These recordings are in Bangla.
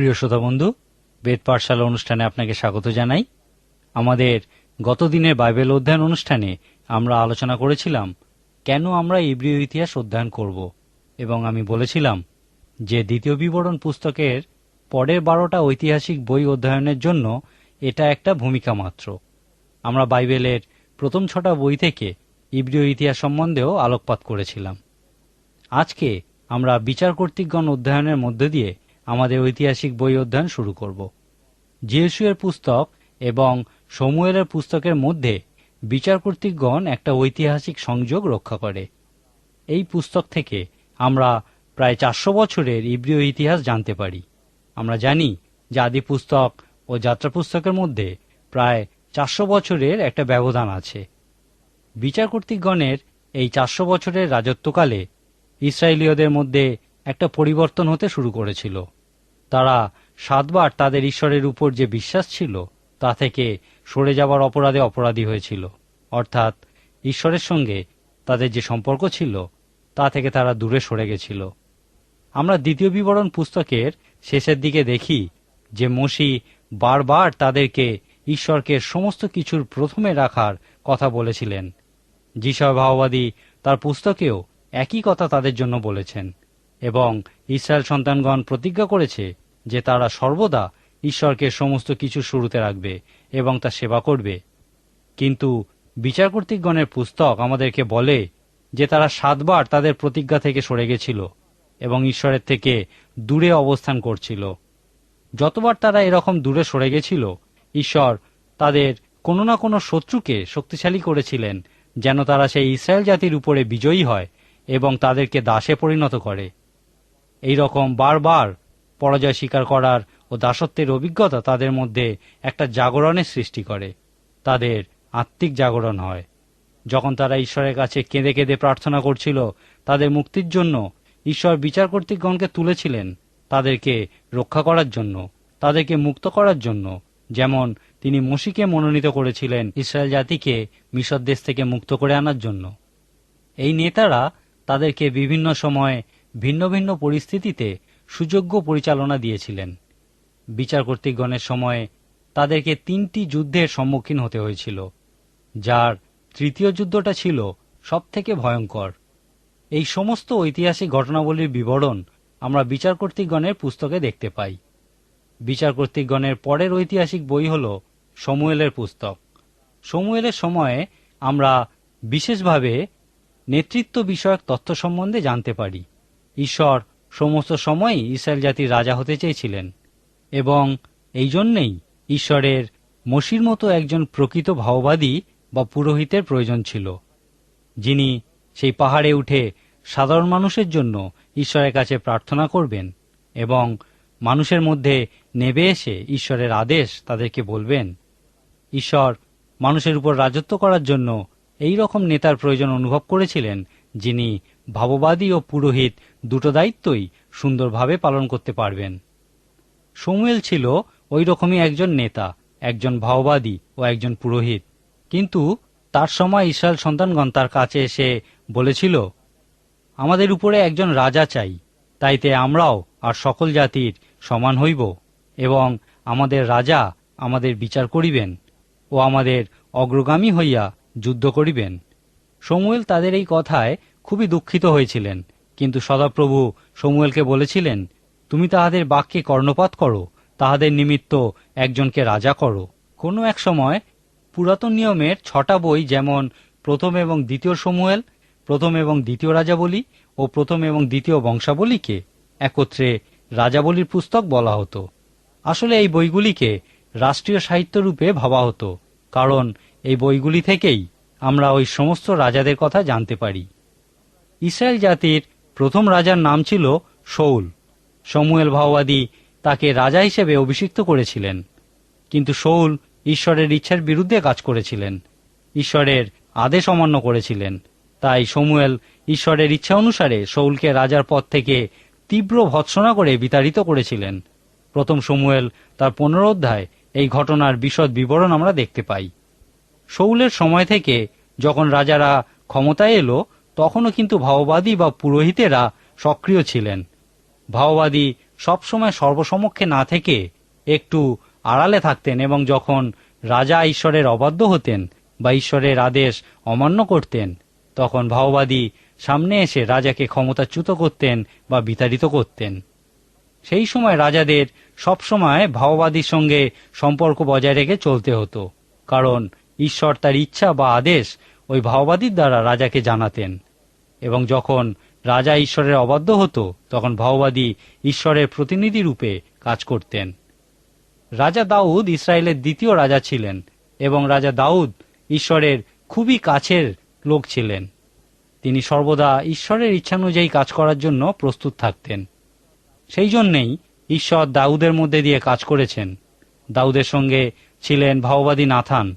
প্রিয় শ্রোতা বন্ধু, বেদ পাঠশালা অনুষ্ঠানে আপনাকে স্বাগত জানাই। আমাদের গত দিনের বাইবেল অধ্যয়ন অনুষ্ঠানে আমরা আলোচনা করেছিলাম, কেন আমরা ইব্রিয় ইতিহাস অধ্যয়ন করব? এবং আমি বলেছিলাম যে দ্বিতীয় বিবরণ পুস্তকের পরের বারোটা ঐতিহাসিক বই অধ্যয়নের জন্য এটা একটা ভূমিকা মাত্র। আমরা বাইবেলের প্রথম ছটা বই থেকে ইব্রিয় ইতিহাস সম্বন্ধেও আলোকপাত করেছিলাম। আজকে আমরা বিচার কর্তৃকগণ অধ্যয়নের মধ্যে দিয়ে আমাদের ঐতিহাসিক বই অধ্যয়ন শুরু করব। জিয়েসুয়ের পুস্তক এবং সমুয়েলের পুস্তকের মধ্যে বিচার কর্তৃকগণ একটা ঐতিহাসিক সংযোগ রক্ষা করে। এই পুস্তক থেকে আমরা প্রায় চারশো বছরের ইব্রিয় ইতিহাস জানতে পারি। আমরা জানি যে আদি পুস্তক ও যাত্রা পুস্তকের মধ্যে প্রায় চারশো বছরের একটা ব্যবধান আছে। বিচার কর্তৃকগণের এই চারশো বছরের রাজত্বকালে ইসরায়েলীয়দের মধ্যে একটা পরিবর্তন হতে শুরু করেছিল। তারা সাতবার তাদের ঈশ্বরের উপর যে বিশ্বাস ছিল, তা থেকে সরে যাওয়ার অপরাধে অপরাধী হয়েছিল। অর্থাৎ ঈশ্বরের সঙ্গে তাদের যে সম্পর্ক ছিল, তা থেকে তারা দূরে সরে গেছিল। আমরা দ্বিতীয় বিবরণ পুস্তকের শেষের দিকে দেখি যে মসি বারবার তাদেরকে ঈশ্বরকে সমস্ত কিছুর প্রথমে রাখার কথা বলেছিলেন। যিশয় ভাওবাদী তার পুস্তকেও একই কথা তাদের জন্য বলেছেন এবং ইসরায়েল সন্তানগণ প্রতিজ্ঞা করেছে যে তারা সর্বদা ঈশ্বরকে সমস্ত কিছু শুরুতে রাখবে এবং তা সেবা করবে। কিন্তু বিচার কর্তৃকগণের পুস্তক আমাদেরকে বলে যে তারা সাতবার তাদের প্রতিজ্ঞা থেকে সরে গেছিল এবং ঈশ্বরের থেকে দূরে অবস্থান করছিল। যতবার তারা এরকম দূরে সরে গেছিল, ঈশ্বর তাদের কোনো না কোনো শত্রুকে শক্তিশালী করেছিলেন যেন তারা সেই ইসরায়েল জাতির উপরে বিজয়ী হয় এবং তাদেরকে দাসে পরিণত করে। এই রকম বারবার পরাজয় স্বীকার করার ও দাসত্বের অভিজ্ঞতা তাদের মধ্যে একটা জাগরণের সৃষ্টি করে। তাদের আত্মিক জাগরণ হয়। যখন তারা ঈশ্বরের কাছে কেঁদে কেঁদে প্রার্থনা করছিল, তাদের মুক্তির জন্য ঈশ্বর বিচার কর্তৃকগণকে তুলেছিলেন তাদেরকে রক্ষা করার জন্য, তাদেরকে মুক্ত করার জন্য। যেমন তিনি মসিকে মনোনীত করেছিলেন ইসরায়েল জাতিকে মিশর দেশ থেকে মুক্ত করে আনার জন্য। এই নেতারা তাদেরকে বিভিন্ন সময়ে ভিন্ন ভিন্ন পরিস্থিতিতে সুযোগ্য পরিচালনা দিয়েছিলেন। বিচার কর্তৃকগণের সময়ে তাদেরকে তিনটি যুদ্ধের সম্মুখীন হতে হয়েছিল, যার তৃতীয় যুদ্ধটা ছিল সবথেকে ভয়ঙ্কর। এই সমস্ত ঐতিহাসিক ঘটনাবলীর বিবরণ আমরা বিচার কর্তৃকগণের পুস্তকে দেখতে পাই। বিচার কর্তৃকগণের পরের ঐতিহাসিক বই হল সমুয়েলের পুস্তক। সমুয়েলের সময়ে আমরা বিশেষভাবে নেতৃত্ব বিষয়ক তথ্য সম্বন্ধে জানতে পারি। ঈশ্বর সমস্ত সময়ই ইসরায়েল জাতির রাজা হতে চেয়েছিলেন এবং এই জন্যেই ঈশ্বরের মসির মতো একজন প্রকৃত ভাওবাদী বা পুরোহিতের প্রয়োজন ছিল, যিনি সেই পাহাড়ে উঠে সাধারণ মানুষের জন্য ঈশ্বরের কাছে প্রার্থনা করবেন এবং মানুষের মধ্যে নেবে এসে ঈশ্বরের আদেশ তাদেরকে বলবেন, ঈশ্বর মানুষের উপর রাজত্ব করার জন্য এই রকম নেতার প্রয়োজন অনুভব করেছিলেন যিনি ভাববাদী ও পুরোহিত দুটো দায়িত্বই সুন্দরভাবে পালন করতে পারবেন। সমুয়েল ছিল ওই রকমই একজন নেতা, একজন ভাওবাদী ও একজন পুরোহিত। কিন্তু তার সময় ইসরায়েল সন্তানগণ তার কাছে এসে বলেছিল, আমাদের উপরে একজন রাজা চাই, তাইতে আমরাও আর সকল জাতির সমান হইব এবং আমাদের রাজা আমাদের বিচার করিবেন ও আমাদের অগ্রগামী হইয়া যুদ্ধ করিবেন। সমুয়েল তাদের এই কথায় খুবই দুঃখিত হয়েছিলেন। কিন্তু সদাপ্রভু সমুয়েলকে বলেছিলেন, তুমি তাহাদের বাক্যে কর্ণপাত করো, তাহাদের নিমিত্ত একজনকে রাজা করো। কোনো এক সময় পুরাতন নিয়মের ছটা বই যেমন প্রথম এবং দ্বিতীয় সমুয়েল, প্রথম এবং দ্বিতীয় রাজাবলী ও প্রথম এবং দ্বিতীয় বংশাবলীকে একত্রে রাজাবলীর পুস্তক বলা হতো। আসলে এই বইগুলিকে রাষ্ট্রীয় সাহিত্য রূপে ভাবা হতো, কারণ এই বইগুলি থেকেই আমরা ওই সমস্ত রাজাদের কথা জানতে পারি। ইসরায়েল জাতির প্রথম রাজার নাম ছিল শৌল। সমুয়েল ভাওবাদী তাকে রাজা হিসেবে অভিষিক্ত করেছিলেন। কিন্তু শৌল ঈশ্বরের ইচ্ছার বিরুদ্ধে কাজ করেছিলেন। ঈশ্বরের আদেশ অমান্য করেছিলেন। তাই সমুয়েল ঈশ্বরের ইচ্ছা অনুসারে শৌলকে রাজার পদ থেকে তীব্র ভৎসনা করে বিতাড়িত করেছিলেন। প্রথম সমুয়েল তার পনেরো অধ্যায় এই ঘটনার বিশদ বিবরণ আমরা দেখতে পাই। শৌলের সময় থেকে যখন রাজারা ক্ষমতায় এলো তখনও কিন্তু ভাওবাদী বা পুরোহিতেরা সক্রিয় ছিলেন। ভাওবাদী সবসময় সর্বসমক্ষে না থেকে একটু আড়ালে থাকতেন এবং যখন রাজা ঈশ্বরের অবাধ্য হতেন বা ঈশ্বরের আদেশ অমান্য করতেন, তখন ভাওবাদী সামনে এসে রাজাকে ক্ষমতাচ্যুত করতেন বা বিতাড়িত করতেন। সেই সময় রাজাদের সবসময় ভাওবাদীর সঙ্গে সম্পর্ক বজায় রেখে চলতে হতো, কারণ ঈশ্বর তার ইচ্ছা বা আদেশ ওই ভাওবাদীর দ্বারা রাজাকে জানাতেন। এবং যখন রাজা ঈশ্বরের অবাধ্য হতো, তখন ভাওবাদী ঈশ্বরের প্রতিনিধি রূপে কাজ করতেন। রাজা দাউদ ইসরায়েলের দ্বিতীয় রাজা ছিলেন এবং রাজা দাউদ ঈশ্বরের খুবই কাছের লোক ছিলেন। তিনি সর্বদা ঈশ্বরের ইচ্ছানুযায়ী কাজ করার জন্য প্রস্তুত থাকতেন। সেই জন্যেই ঈশ্বর দাউদের মধ্যে দিয়ে কাজ করেছেন। দাউদের সঙ্গে ছিলেন ভাওবাদী নাথান।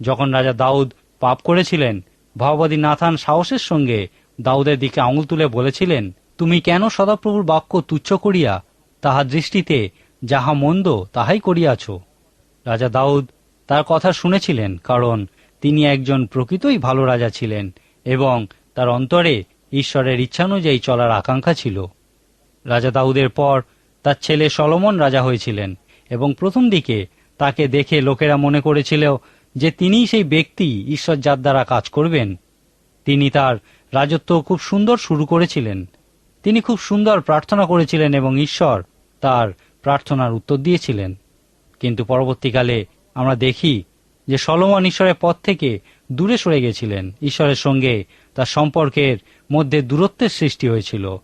যখন রাজা দাউদ পাপ করেছিলেন, ভাওবাদী নাথান সাহসের সঙ্গে দাউদের দিকে আঙুল তুলে বলেছিলেন, তুমি কেন সদাপ্রভুর বাক্য তুচ্ছ করিয়া তাহার দৃষ্টিতে যাহা মন্দ তাহাই করিয়াছ? রাজা দাউদ তার কথা শুনেছিলেন, কারণ তিনি একজন প্রকৃতই ভালো রাজা ছিলেন এবং তার অন্তরে ঈশ্বরের ইচ্ছানুযায়ী চলার আকাঙ্ক্ষা ছিল। রাজা দাউদের পর তার ছেলে সলমন রাজা হয়েছিলেন এবং প্রথম দিকে তাকে দেখে লোকেরা মনে করেছিল যে তিনিই সেই ব্যক্তি ঈশ্বর যার দ্বারা কাজ করবেন। তিনি তার রাজত্ব খুব সুন্দর শুরু করেছিলেন। তিনি খুব সুন্দর প্রার্থনা করেছিলেন এবং ঈশ্বর তার প্রার্থনার উত্তর দিয়েছিলেন। কিন্তু পরবর্তীকালে আমরা দেখি যে সলমন ঈশ্বরের পথ থেকে দূরে সরে গেছিলেন। ঈশ্বরের সঙ্গে তার সম্পর্কের মধ্যে দূরত্বের সৃষ্টি হয়েছিল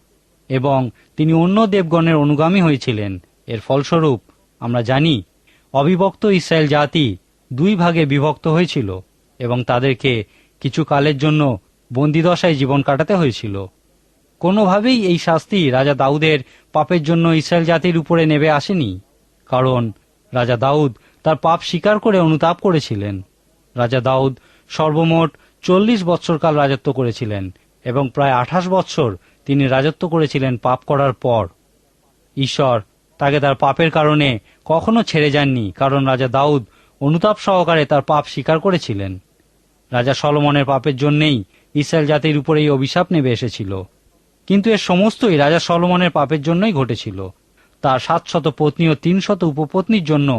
এবং তিনি অন্য দেবগণের অনুগামী হয়েছিলেন। এর ফলস্বরূপ আমরা জানি অবিভক্ত ইসরায়েল জাতি দুই ভাগে বিভক্ত হয়েছিল এবং তাদেরকে কিছু কালের জন্য বন্দিদশায় জীবন কাটাতে হয়েছিল। কোনোভাবেই এই শাস্তি রাজা দাউদের পাপের জন্য ইসরায়েল জাতির উপরে নেমে আসেনি, কারণ রাজা দাউদ তার পাপ স্বীকার করে অনুতাপ করেছিলেন। রাজা দাউদ সর্বমোট চল্লিশ বৎসরকাল রাজত্ব করেছিলেন এবং প্রায় আঠাশ বৎসর তিনি রাজত্ব করেছিলেন পাপ করার পর। ঈশ্বর তাকে তার পাপের কারণে কখনো ছেড়ে যাননি, কারণ রাজা দাউদ অনুতাপ সহকারে তার পাপ স্বীকার করেছিলেন। রাজা সলমনের পাপের জন্যেই ইসরায়েল জাতির উপরে এই অভিশাপ নেমে এসেছিল। কিন্তু এর সমস্তই রাজা সলমনের পাপের জন্যই ঘটেছিল। তার সাতশত পত্নী ও তিনশত উপপত্নীর জন্য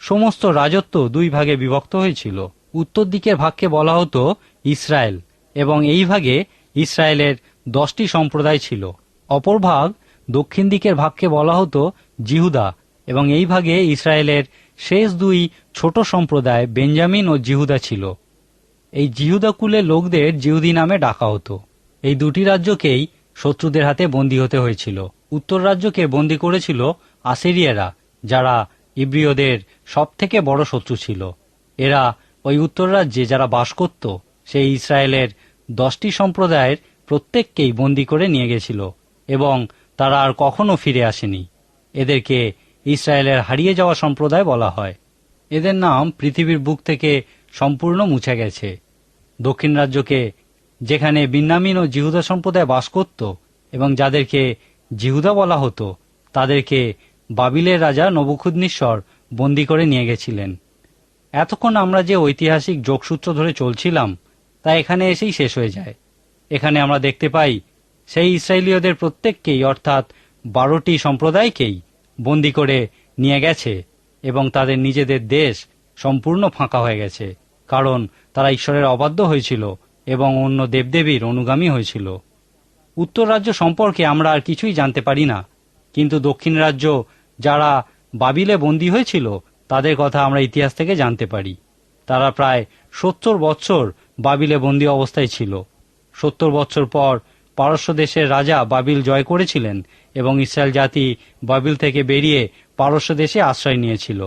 সমস্ত রাজত্ব দুই ভাগে বিভক্ত হয়েছিল। উত্তর দিকের ভাগকে বলা হতো ইসরায়েল এবং এই ভাগে ইসরায়েলের দশটি সম্প্রদায় ছিল। অপর ভাগ দক্ষিণ দিকের ভাগকে বলা হতো জিহুদা এবং এই ভাগে ইসরায়েলের শেষ দুই ছোট সম্প্রদায় বেঞ্জামিন ও জিহুদা ছিল। এই জিহুদা কুলের লোকদের জিহুদি নামে ডাকা হতো। এই দুটি রাজ্যকেই শত্রুদের হাতে বন্দী হতে হয়েছিল। উত্তর রাজ্যকে বন্দী করেছিল আসিরিয়ারা, যারা ইব্রিয়দের সব থেকে বড় শত্রু ছিল। এরা ওই উত্তর রাজ্যে যারা বাস করত, সেই ইসরায়েলের দশটি সম্প্রদায়ের প্রত্যেককেই বন্দী করে নিয়ে গেছিল এবং তারা আর কখনো ফিরে আসেনি। এদেরকে ইসরায়েলের হারিয়ে যাওয়া সম্প্রদায় বলা হয়। এদের নাম পৃথিবীর বুক থেকে সম্পূর্ণ মুছে গেছে। দক্ষিণ রাজ্যকে, যেখানে বিন্নামিন ও জিহুদা সম্প্রদায় বাস করত এবং যাদেরকে জিহুদা বলা হতো, তাদেরকে বাবিলের রাজা নবুখুদনিশ্বর বন্দি করে নিয়ে গেছিলেন। এতক্ষণ আমরা যে ঐতিহাসিক যোগসূত্র ধরে চলছিলাম, তা এখানে এসেই শেষ হয়ে যায়। এখানে আমরা দেখতে পাই, সেই ইসরায়েলীয়দের প্রত্যেককেই, অর্থাৎ বারোটি সম্প্রদায়কেই, বন্দি করে নিয়ে গেছে এবং তাদের নিজেদের দেশ সম্পূর্ণ ফাঁকা হয়ে গেছে। কারণ তারা ঈশ্বরের অবাধ্য হয়েছিল এবং অন্য দেবদেবীর অনুগামী হয়েছিল। উত্তর রাজ্য সম্পর্কে আমরা আর কিছুই জানতে পারি না, কিন্তু দক্ষিণ রাজ্য যারা বাবিলে বন্দী হয়েছিল, তাদের কথা আমরা ইতিহাস থেকে জানতে পারি। তারা প্রায় সত্তর বৎসর বাবিলে বন্দী অবস্থায় ছিল। সত্তর বৎসর পর পারস্য দেশের রাজা বাবিল জয় করেছিলেন এবং ইসরায়েল জাতি বাবিল থেকে বেরিয়ে পারস্য দেশে আশ্রয় নিয়েছিল।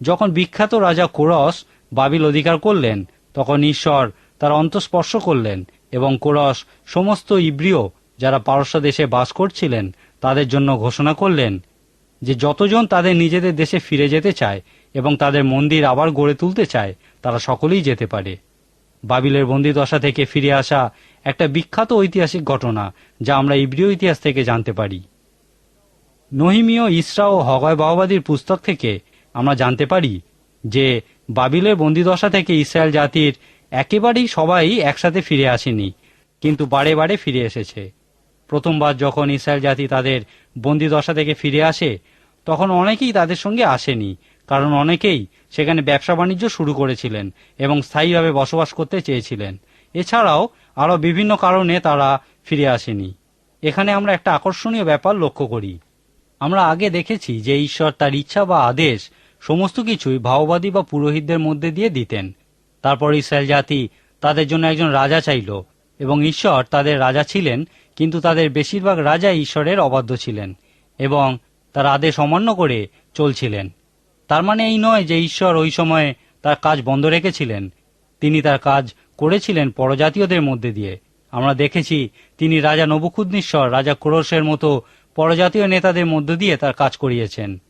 যখন বিখ্যাত রাজা কোরস বাবিল অধিকার করলেন তখন ঈশ্বর তার অন্তঃস্পর্শ করলেন এবং কোরস সমস্ত ইব্রিয় যারা পারস্য দেশে বাস করছিলেন তাদের জন্য ঘোষণা করলেন যে যতজন তাদের নিজেদের দেশে ফিরে যেতে চায় এবং তাদের মন্দির আবার গড়ে তুলতে চায়, তারা সকলেই যেতে পারে। বাবিলের বন্দিদশা থেকে ফিরে আসা একটা বিখ্যাত ঐতিহাসিক ঘটনা যা আমরা ইব্রিয় ইতিহাস থেকে জানতে পারি। নহিমীয় ইসরা ও হগয় বাহবাদীর পুস্তক থেকে আমরা জানতে পারি যে বাবিলের বন্দিদশা থেকে ইসরায়েল জাতির একেবারেই সবাই একসাথে ফিরে আসেনি, কিন্তু বারে বারে ফিরে এসেছে। প্রথমবার যখন ইসরায়েল জাতি তাদের বন্দিদশা থেকে ফিরে আসে, তখন অনেকেই তাদের সঙ্গে আসেনি, কারণ অনেকেই সেখানে ব্যবসা বাণিজ্য শুরু করেছিলেন এবং স্থায়ীভাবে বসবাস করতে চেয়েছিলেন। এছাড়াও আরও বিভিন্ন কারণে তারা ফিরে আসেনি। এখানে আমরা একটা আকর্ষণীয় ব্যাপার লক্ষ্য করি। আমরা আগে দেখেছি যে ঈশ্বর তার ইচ্ছা বা আদেশ সমস্ত কিছুই ভাওবাদী বা পুরোহিতদের মধ্যে দিয়ে দিতেন। তারপর ইসরায়েল জাতি তাদের জন্য একজন রাজা চাইল এবং ঈশ্বর তাদের রাজা ছিলেন, কিন্তু তাদের বেশিরভাগ রাজা ঈশ্বরের অবাধ্য ছিলেন এবং তার আদেশ অমান্য করে চলছিলেন। তার মানে এই নয় যে ঈশ্বর ওই সময়ে তার কাজ বন্ধ রেখেছিলেন। তিনি তার কাজ করেছিলেন পরজাতীয়দের মধ্যে দিয়ে। আমরা দেখেছি তিনি রাজা নবুকুদ্নেশ্বর রাজা ক্রোশের মতো পরজাতীয় নেতাদের মধ্য দিয়ে তার কাজ করিয়েছেন।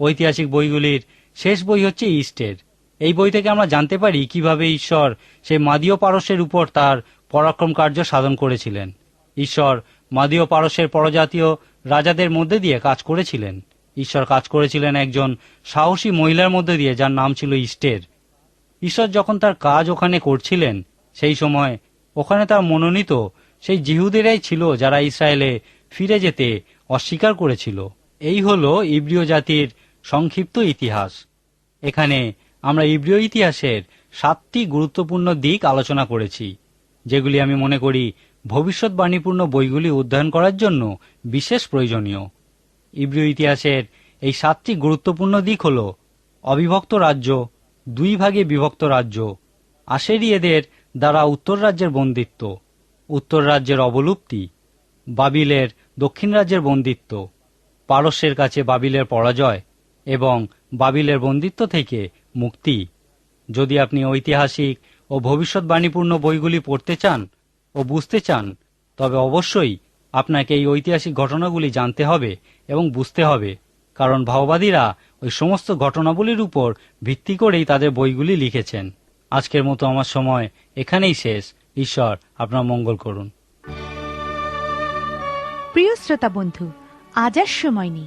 ঐতিহাসিক বইগুলির শেষ বই হচ্ছে ইস্টের। এই বই থেকে আমরা জানতে পারি কীভাবে ঈশ্বর সেই মাদীয় পারস্যের উপর তার পরাক্রম কার্য সাধন করেছিলেন। ঈশ্বর মাদীয় পারস্যের পরজাতীয় রাজাদের মধ্যে দিয়ে কাজ করেছিলেন। ঈশ্বর কাজ করেছিলেন একজন সাহসী মহিলার মধ্যে দিয়ে যার নাম ছিল ইস্টের। ঈশ্বর যখন তার কাজ ওখানে করছিলেন, সেই সময় ওখানে তার মনোনীত সেই জিহুদেরাই ছিল যারা ইসরায়েলে ফিরে যেতে অস্বীকার করেছিল। এই হলো ইব্রিয় জাতির সংক্ষিপ্ত ইতিহাস। এখানে আমরা ইব্রিয় ইতিহাসের সাতটি গুরুত্বপূর্ণ দিক আলোচনা করেছি, যেগুলি আমি মনে করি ভবিষ্যৎবাণীপূর্ণ বইগুলি অধ্যয়ন করার জন্য বিশেষ প্রয়োজনীয়। ইব্রিয় ইতিহাসের এই সাতটি গুরুত্বপূর্ণ দিক হল অবিভক্ত রাজ্য, দুই ভাগে বিভক্ত রাজ্য, আশেরিয়েদের দ্বারা উত্তর রাজ্যের বন্দিত্ব, উত্তর রাজ্যের অবলুপ্তি, বাবিলের দক্ষিণ রাজ্যের বন্দিত্ব, পারস্যের কাছে বাবিলের পরাজয় এবং বাবিলের বন্দিত্ব থেকে মুক্তি। যদি আপনি ঐতিহাসিক ও ভবিষ্যৎবাণীপূর্ণ বইগুলি পড়তে চান ও বুঝতে চান, তবে অবশ্যই আপনাকে এই ঐতিহাসিক ঘটনাগুলি জানতে হবে এবং বুঝতে হবে, কারণ ভাওবাদীরা ওই সমস্ত ঘটনাবলীর উপর ভিত্তি করেই তাদের বইগুলি লিখেছেন। আজকের মতো আমার সময় এখানেই শেষ। ঈশ্বর আপনার মঙ্গল করুন। প্রিয় শ্রোতা বন্ধু, আজ আর সময় নেই।